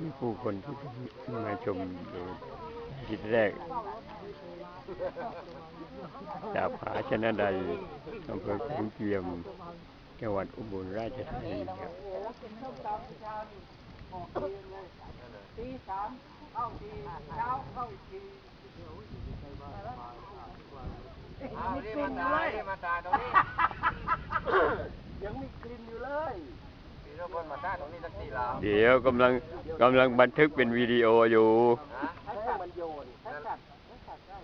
มีผู้คนที่มาชมอยู่ทิศแรก จากผาชนะใดอำเภอขุนเจียม จังหวัดอุบลราชธานีครับตีสามเข้าทีเช้าเข้าทีอ้าวนี่มาตายนี่มาตายตรงนี้ยังมีกลิ่นอยู่ เลยพี่ทุกคนมาตายตรงนี้สักทีแล้วเดี๋ยวกำลังกำลังบันทึกเป็นวิดีโออยู่นะให้มันโยนให้กัดให้กัดได้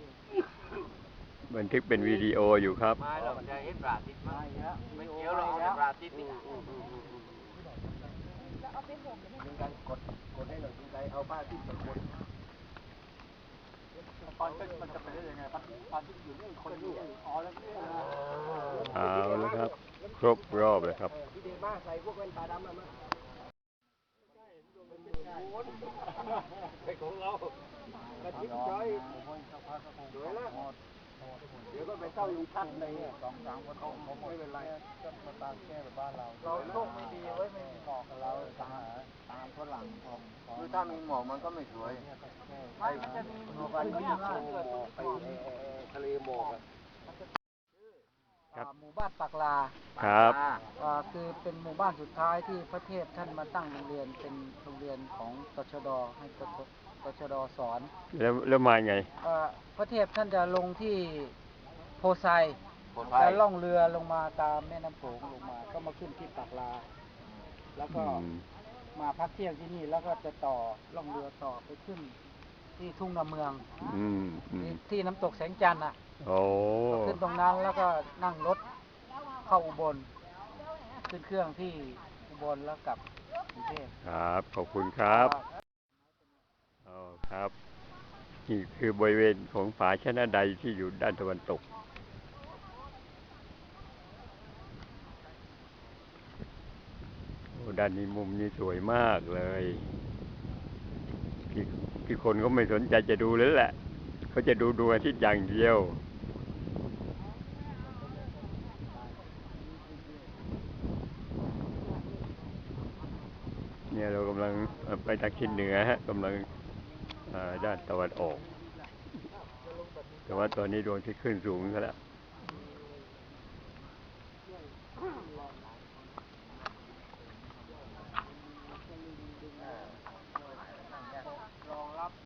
บันทึกเป็นวิดีโออยู่ครับไม่เราจะเห็นปลาติดมั้ยแล้วไม่เกี่ยวเราเอาแต่ปลาติดนี่มีการกดกดให้หน่อยคุณใจเอาผ้าที่ตะกดตอนขึ้นมันจะเป็นยังไงปะตอนที่อยู่นี่คนอยู่อ๋อแล้วนี่เอาแล้วครับค รบรอบแล้วครับเดี๋ยวก็ไปเศร้าอยู่พักในสองสามวันเขาไม่เป็นไรมาตามแก้แบบบ้านเรา เราโชคไม่ดีไว้ไม่เหมาะกับเราตามตามฝรั่งคือถ้ามีหมอกมันก็ไม่สวยไม่มันจะมีหมู่บ้านที่อยู่ไปทะเลหมอกอะครับ หมู่บ้านปากลาครับอ่าคือเป็นหมู่บ้านสุดท้ายที่พระเทพท่านมาตั้งโรงเรียนเป็นโรงเรียนของตชดให้ตชตชดสอนแล้วแล้วมาไงอ่าพระเทพท่านจะลงที่โพไซปลอดภัยจะล่องเรือลงมาตามแม่น้ำโขงลงมาก็มาขึ้นที่ปากลา แล้วก็อืมมาพักเที่ยงที่นี่แล้วก็จะต่อล่องเรือต่อไปขึ้นที่ทุ่งนาเมืองอืมอืที่มที่น้ำตกแสงจันทร์อะ โอ้ขึ้นตรงนั้นแล้วก็นั่งรถเข้าอุบล ขึ้นเครื่องที่อุบลแล้วกลับกรุงเทพครับ ขอบคุณครับอ๋อครับ นี่คือบริเวณของผาชนะใดที่อยู่ด้านตะวันตก โอ้ด้านนี้มุมนี้สวยมากเลยพี่พี่คนก็ไม่สนใจจะดูแล้วแหละ เขาจะดูดวงอาทิตย์อย่างเดียว เนี่ยเรากำลังไปทางทิศเหนือฮะกำลังด้านตะวันออก แต่ว่าตอนนี้ดวงที่ขึ้นสูงแล้ว